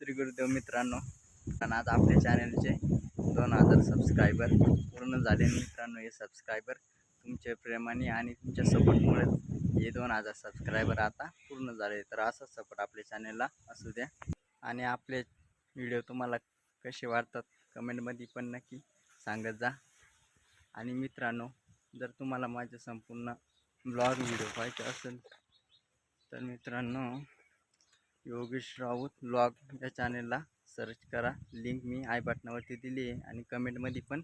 श्री गुरुदेव मित्रांनो. आणि आज आपल्या चॅनलचे दोन हजार सबस्क्रायबर पूर्ण झाले मित्रांनो हे सबस्क्रायबर तुमच्या प्रेमाने आणि तुमच्या सपोर्टमुळे हे दोन हजार सबस्क्रायबर आता पूर्ण झाले. तर असाच सपोर्ट आपल्या चॅनलला असू द्या. आणि आपले व्हिडिओ तुम्हाला कसे वाटतात कमेंटमध्ये पण नक्की सांगत जा. आणि मित्रांनो जर तुम्हाला माझे संपूर्ण ब्लॉग व्हिडिओ पाहिजे असेल तर मित्रांनो योगेश राऊत ब्लॉग या चॅनेलला सर्च करा. लिंक मी आय बटनावरती दिली आहे आणि कमेंटमध्ये पण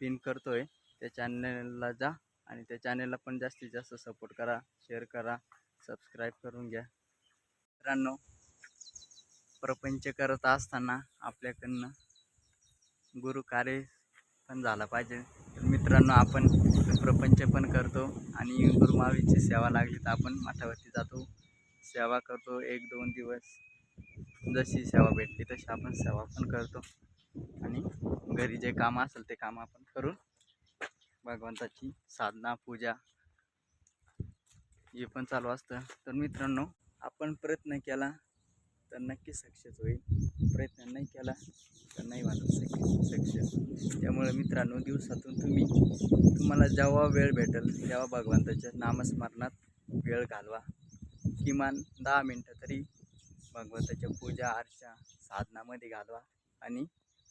पिन करतो आहे त्या चॅनलला जा आणि त्या चॅनलला पण जास्तीत जास्त सपोर्ट करा शेअर करा सबस्क्राईब करून घ्या. मित्रांनो प्रपंच करत असताना आपल्याकडनं गुरु कार्य पण झाला पाहिजे. तर मित्रांनो आपण प्रपंच पण करतो आणि गुरुमावीची सेवा लागली तर आपण माथावरती जातो. सेवा करतो एक दोन दिवस. जशी सेवा भेटली तशी आपण सेवा पण करतो. आणि घरी जे काम असेल ते काम आपण करून भगवंताची साधना पूजा हे पण चालू असतं. तर मित्रांनो आपण प्रयत्न केला तर नक्की सक्सेस होईल. प्रयत्न नाही केला तर नाही वाटत सक्सेस. सक्सेस त्यामुळे मित्रांनो दिवसातून तुम्ही तुम्हाला जेव्हा वेळ भेटेल तेव्हा भगवंताच्या नामस्मरणात वेळ घालवा. किमान दहा मिनटं तरी भगवंताच्या पूजा अर्चा साधनामध्ये घालवा आणि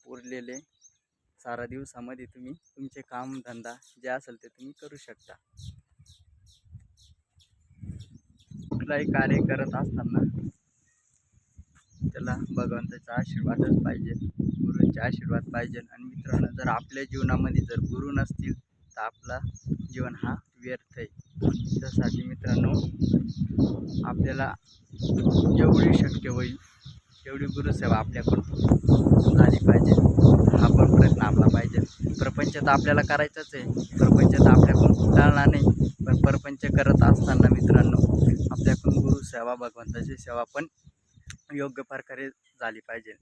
उरलेले सारा दिवसामध्ये तुम्ही तुमचे काम धंदा जे असेल ते तुम्ही करू शकता. कुठलाही कार्य करत असताना त्याला भगवंताचा आशीर्वादच पाहिजे गुरूंचे आशीर्वाद पाहिजे. आणि मित्रांनो जर आपल्या जीवनामध्ये जर गुरु नसतील तर आपला जीवन हा व्यर्थ आहे. त्यासाठी मित्रांनो आपल्याला जेवढी शक्य होईल तेवढी गुरुसेवा आपल्याकडून झाली पाहिजे. हा पण प्रयत्न आपला पाहिजे. प्रपंच तर आपल्याला करायचंच आहे. प्रपंच तर आपल्याकडून टाळणार नाही. पण प्रपंच करत असताना मित्रांनो आपल्याकडून गुरुसेवा भगवंताची सेवा पण योग्य प्रकारे झाली पाहिजे.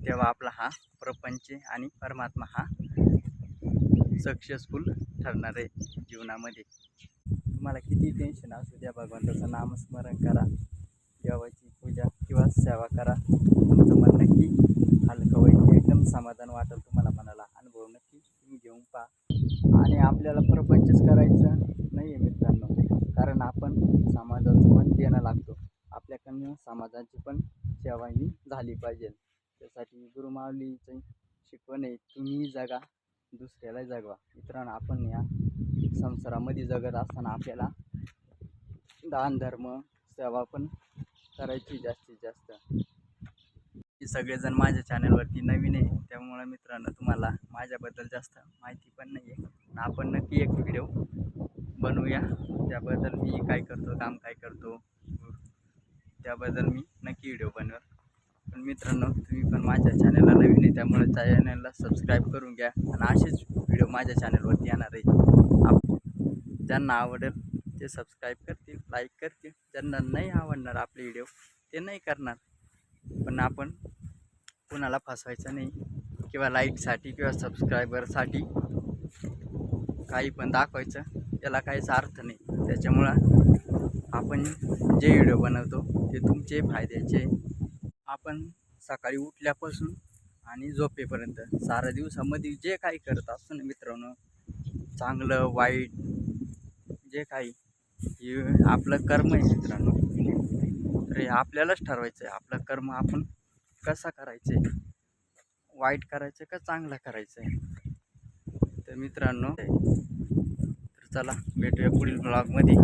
तेव्हा आपला हा प्रपंच आणि परमात्मा हा सक्सेसफुल ठरणार आहे जीवनामध्ये. तुम्हाला किती टेन्शन असू द्या भगवंताचं नामस्मरण करा देवाची पूजा किंवा सेवा करा. तुमचं मन नक्की हलकं होईल एकदम समाधान वाटेल तुम्हाला मनाला. अनुभव नक्की तुम्ही घेऊन पहा. आणि आपल्याला प्रपंचच करायचं नाही आहे मित्रांनो कारण आपण समाजाचं पण देणं लागतो. आपल्याकडनं समाजाची पण सेवा ही झाली पाहिजे. त्यासाठी गुरुमावलीची शिकवण आहे तुम्ही जगा. दुसऱ्याला जगवा. मित्रांनो आपण या संसारामध्ये जगत असताना आपल्याला दान धर्म सेवा पण करायची जास्तीत जास्त. हे सगळेजण माझ्या चॅनलवरती नवीन आहे. त्यामुळे मित्रांनो तुम्हाला माझ्याबद्दल जास्त माहिती पण नाही आहे आपण नक्की एक व्हिडिओ बनवूया. त्याबद्दल मी काय करतो काम काय करतो त्याबद्दल मी नक्की व्हिडिओ बनवेल. पण मित्रांनो तुम्ही पण माझ्या चॅनलला नवीन आहे त्यामुळे चॅनलला सबस्क्राईब करून घ्या. आणि असेच व्हिडिओ माझ्या चॅनलवरती येणार आहे. आप ज्यांना आवडेल ते सबस्क्राईब करतील लाईक करतील. ज्यांना नाही आवडणार आपले व्हिडिओ ते नाही करणार. पण आपण कुणाला फसवायचं नाही किंवा लाईकसाठी किंवा सबस्क्रायबरसाठी काही पण दाखवायचं त्याला काहीच अर्थ नाही. त्याच्यामुळं आपण जे व्हिडिओ बनवतो ते तुमचे फायद्याचे आपण सकाळी उठल्यापासून आणि झोपेपर्यंत सारा दिवसामध्ये जे काही करत असतो ना मित्रांनो चांगलं वाईट जे काही हे आपलं कर्म आहे मित्रांनो. तर हे आपल्यालाच ठरवायचं आहे. आपलं कर्म आपण कसा करायचं आहे? वाईट करायचं का चांगलं करायचं आहे? तर मित्रांनो तर चला भेटूया पुढील ब्लॉगमध्ये